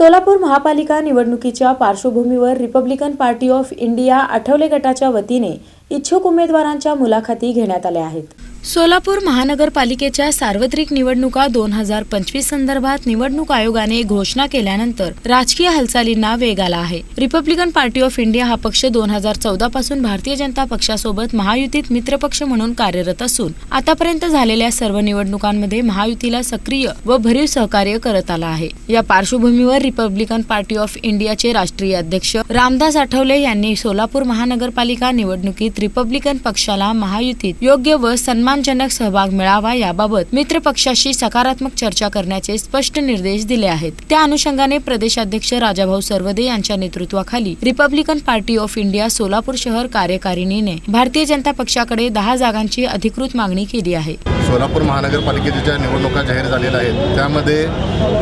सोलापूर महापालिका निवडणुकीच्या पार्श्वभूमीवर Republican Party of India Athawale गटाच्या वतीने इच्छुक उमेदवारांच्या मुलाखती घेण्यात आल्या आहेत. सोलापूर महानगरपालिकेच्या सार्वत्रिक निवडणुका दोन हजार पंचवीस संदर्भात निवडणूक आयोगाने घोषणा केल्यानंतर राजकीय हालचालींना वेग आला आहे. रिपब्लिकन पार्टी ऑफ इंडिया हा पक्ष दोन हजार चौदा पासून भारतीय जनता पक्षासोबत महायुतीत मित्रपक्ष म्हणून कार्यरत असून आतापर्यंत झालेल्या सर्व निवडणुकांमध्ये महायुतीला सक्रिय व भरीव सहकार्य करत आला आहे. या पार्श्वभूमीवर रिपब्लिकन पार्टी ऑफ इंडियाचे राष्ट्रीय अध्यक्ष रामदास आठवले यांनी सोलापूर महानगरपालिका निवडणुकीत रिपब्लिकन पक्षाला महायुतीत योग्य व सन्मान सन्मानजनक सहभाग मिळावा याबाबत मित्रपक्षाशी सकारात्मक चर्चा करण्याचे स्पष्ट निर्देश दिले आहेत. त्या अनुषंगाने प्रदेशाध्यक्ष राजाभाऊ सर्वदे यांच्या नेतृत्वाखाली Republican Party of India Solapur शहर कार्यकारिणीने भारतीय जनता पक्षाकडे दहा जागांची अधिकृत मागणी केली आहे. सोलापूर महानगरपालिकेच्या ज्या निवडणुका जाहीर झालेल्या आहेत. त्यामध्ये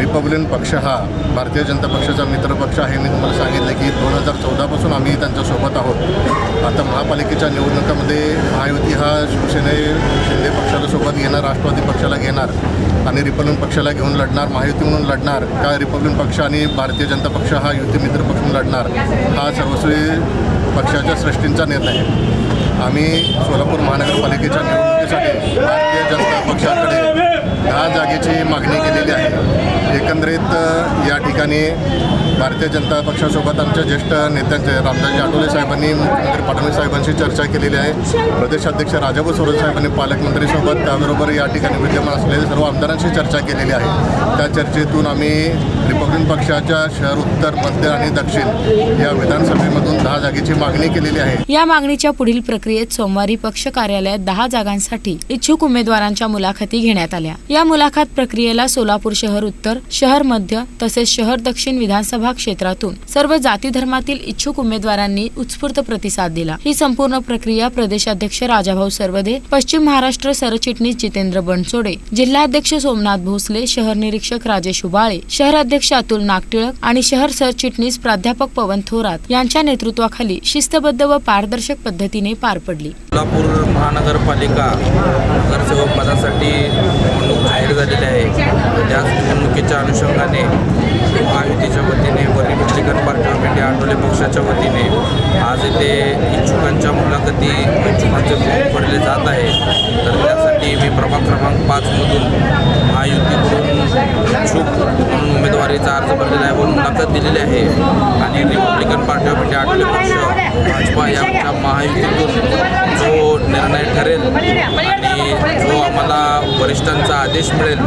रिपब्लिकन पक्ष हा भारतीय जनता पक्षाचा मित्रपक्ष आहे. मी तुम्हाला सांगितलं की दोन हजार चौदापासून आम्ही त्यांच्यासोबत आहोत. आता महापालिकेच्या निवडणुकामध्ये महायुती हा शिवसेने शिंदे पक्षाला सोबत घेणार राष्ट्रवादी पक्षाला घेणार आणि रिपब्लिकन पक्षाला घेऊन लढणार महायुती म्हणून लढणार. का रिपब्लिकन पक्ष आणि भारतीय जनता पक्ष हा युती मित्रपक्ष म्हणून लढणार? हा सर्वस्वी पक्षाच्या सृष्टींचा निर्णय आहे. आम्ही सोलापूर महानगरपालिकेच्या निवडणुकीसाठी भारतीय जनता पक्षाकडे दहा जागेची मागणी केलेली आहे. एकंदरीत या ठिकाणी भारतीय जनता पक्षासोबत आमच्या ज्येष्ठ नेत्यांचे रामदासजी आठवले साहेबांनी मुख्यमंत्री फडणवीस साहेबांशी चर्चा केलेली आहे. प्रदेशाध्यक्ष राजाभाऊ सोरेन साहेबांनी पालकमंत्रीसोबत त्याबरोबर या ठिकाणी विद्यमान असलेल्या सर्व आमदारांशी चर्चा केलेली आहे. त्या चर्चेतून आम्ही रिपब्लिकन पक्षाच्या शहर उत्तर मध्य आणि दक्षिण या विधानसभेमधून दहा जागेची मागणी केलेली आहे. या मागणीच्या पुढील प्रक्रियेत सोमवारी पक्ष कार्यालयात दहा जागांसाठी इच्छुक उमेदवारांच्या मुलाखती घेण्यात आल्या. या मुलाखत प्रक्रियेला सोलापूर शहर उत्तर शहर मध्य तसेच शहर दक्षिण विधानसभा क्षेत्रातून सर्व जाती धर्मातील इच्छुक उमेदवारांनी उत्स्फूर्त प्रतिसाद दिला. ही संपूर्ण प्रक्रिया प्रदेशाध्यक्ष राजाभाऊ सर्वदे पश्चिम महाराष्ट्र सरचिटणीस जितेंद्र बनसोडे जिल्हाध्यक्ष सोमनाथ भोसले शहर निरीक्षक राजेश उबाळे शहराध्यक्ष अतुल नागटिळक आणि शहर सरचिटणीस प्राध्यापक पवन थोरात यांच्या नेतृत्वाखाली शिस्तबद्ध व पारदर्शक पद्धतीने पार पडली. सोलापूर महानगरपालिका नगरसेवक पदासाठी जाहीर झालेले आहे. त्याच निवडणुकीच्या अनुषंगाने महायुतीच्या वतीने वरील Republican Party of India Athawale पक्षाच्या वतीने आज येथे इच्छुकांच्या मुलाखती इच्छुकांचे फॉर्म भरले जात आहे तर त्यासाठी मी प्रभाग क्रमांक पाचमधून महायुतीकडून इच्छुक म्हणून उमेदवारीचा अर्ज भरलेला आहे व मुलाखत दिलेली आहे. आणि Republican Party of India Athawale पक्ष भाजपा या आमच्या महायुतीतून जो निर्णय ठरेल आणि जो आम्हाला वरिष्ठांचा आदेश मिळेल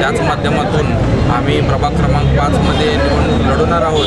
त्याच माध्यमातून आम्ही प्रभाग क्रमांक पाचमध्ये निवडणूक लढवणार आहोत.